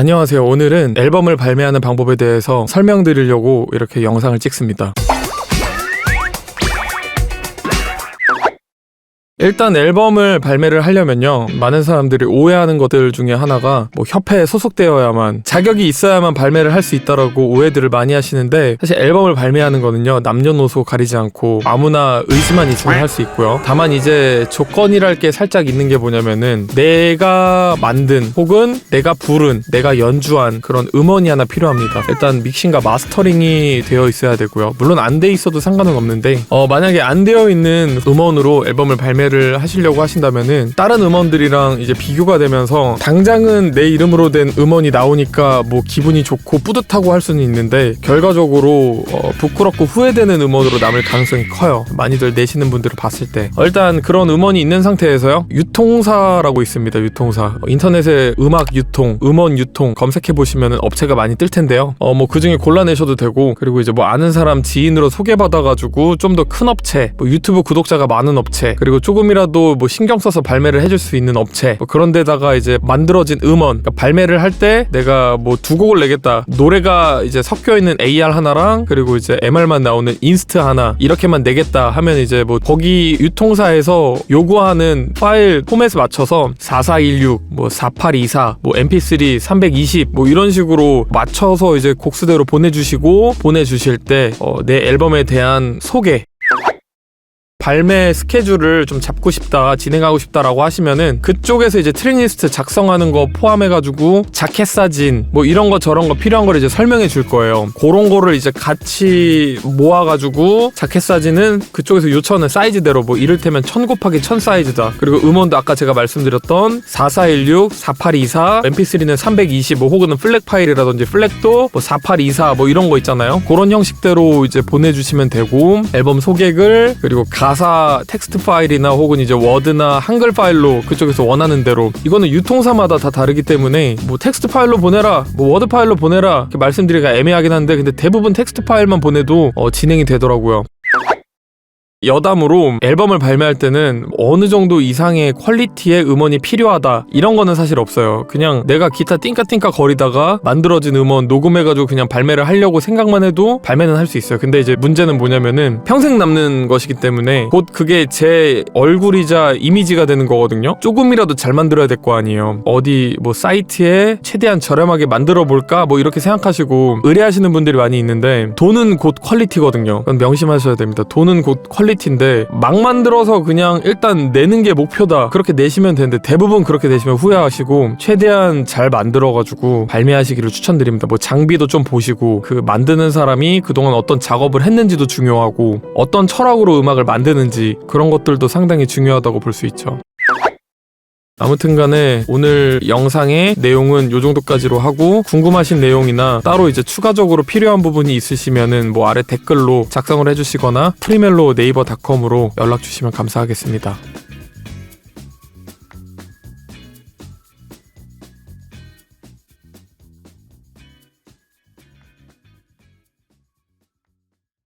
안녕하세요. 오늘은 앨범을 발매하는 방법에 대해서 설명드리려고 이렇게 영상을 찍습니다. 일단 앨범을 발매를 하려면요. 많은 사람들이 오해하는 것들 중에 하나가 뭐 협회에 소속되어야만 자격이 있어야만 발매를 할 수 있다라고 오해들을 많이 하시는데 사실 앨범을 발매하는 거는요. 남녀노소 가리지 않고 아무나 의지만 있으면 할 수 있고요. 다만 이제 조건이랄 게 살짝 있는 게 뭐냐면은 내가 만든 혹은 내가 부른 내가 연주한 그런 음원이 하나 필요합니다. 일단 믹싱과 마스터링이 되어 있어야 되고요. 물론 안 돼 있어도 상관은 없는데 어 만약에 안 되어 있는 음원으로 앨범을 발매를 하시려고 하신다면은 다른 음원들이랑 이제 비교가 되면서 당장은 내 이름으로 된 음원이 나오니까 뭐 기분이 좋고 뿌듯하고 할 수는 있는데 결과적으로 어, 부끄럽고 후회되는 음원으로 남을 가능성이 커요. 많이들 내시는 분들을 봤을 때 어, 일단 그런 음원이 있는 상태에서요 유통사라고 있습니다. 유통사 어, 인터넷에 음악 유통, 음원 유통 검색해 보시면 업체가 많이 뜰 텐데요. 어 뭐 그 중에 골라내셔도 되고 그리고 이제 뭐 아는 사람 지인으로 소개받아가지고 좀 더 큰 업체, 뭐 유튜브 구독자가 많은 업체 그리고 조금 이라도 뭐 신경 써서 발매를 해줄 수 있는 업체 뭐 그런 데다가 이제 만들어진 음원 그러니까 발매를 할 때 내가 뭐 두 곡을 내겠다. 노래가 이제 섞여 있는 AR 하나랑 그리고 이제 MR만 나오는 인스트 하나 이렇게만 내겠다 하면 이제 뭐 거기 유통사에서 요구하는 파일 포맷에 맞춰서 4416, 뭐 4824, 뭐 MP3 320, 뭐 이런 식으로 맞춰서 이제 곡수대로 보내주시고 보내주실 때 어, 내 앨범에 대한 소개 발매 스케줄을 좀 잡고 싶다, 진행하고 싶다라고 하시면은 그쪽에서 이제 트랙리스트 작성하는 거 포함해가지고 자켓 사진 뭐 이런 거 저런 거 필요한 걸 이제 설명해 줄 거예요. 그런 거를 이제 같이 모아가지고 자켓 사진은 그쪽에서 요청하는 사이즈대로 뭐 이를테면 1000 곱하기 1000 사이즈다. 그리고 음원도 아까 제가 말씀드렸던 4416, 4824, mp3는 320, 뭐 혹은 플렉 파일이라든지 플렉도 뭐 4824 뭐 이런 거 있잖아요. 그런 형식대로 이제 보내주시면 되고 앨범 소개글 그리고 가사 텍스트 파일이나 혹은 이제 워드나 한글 파일로 그쪽에서 원하는 대로 이거는 유통사마다 다 다르기 때문에 뭐 텍스트 파일로 보내라 뭐 워드 파일로 보내라 이렇게 말씀드리기가 애매하긴 한데 근데 대부분 텍스트 파일만 보내도 어, 진행이 되더라고요. 여담으로 앨범을 발매할 때는 어느 정도 이상의 퀄리티의 음원이 필요하다. 이런 거는 사실 없어요. 그냥 내가 기타 띵까띵까 거리다가 만들어진 음원 녹음해가지고 그냥 발매를 하려고 생각만 해도 발매는 할 수 있어요. 근데 이제 문제는 뭐냐면은 평생 남는 것이기 때문에 곧 그게 제 얼굴이자 이미지가 되는 거거든요. 조금이라도 잘 만들어야 될 거 아니에요. 어디 뭐 사이트에 최대한 저렴하게 만들어 볼까? 뭐 이렇게 생각하시고 의뢰하시는 분들이 많이 있는데 돈은 곧 퀄리티거든요. 명심하셔야 됩니다. 돈은 곧 퀄리티 퀄리티인데 막 만들어서 그냥 일단 내는 게 목표다. 그렇게 내시면 되는데 대부분 그렇게 내시면 후회하시고 최대한 잘 만들어가지고 발매하시기를 추천드립니다. 뭐 장비도 좀 보시고 그 만드는 사람이 그동안 어떤 작업을 했는지도 중요하고 어떤 철학으로 음악을 만드는지 그런 것들도 상당히 중요하다고 볼 수 있죠 아무튼 간에 오늘 영상의 내용은 요 정도까지로 하고 궁금하신 내용이나 따로 이제 추가적으로 필요한 부분이 있으시면은 뭐 아래 댓글로 작성을 해주시거나 프리멜로 네이버 닷컴으로 연락 주시면 감사하겠습니다.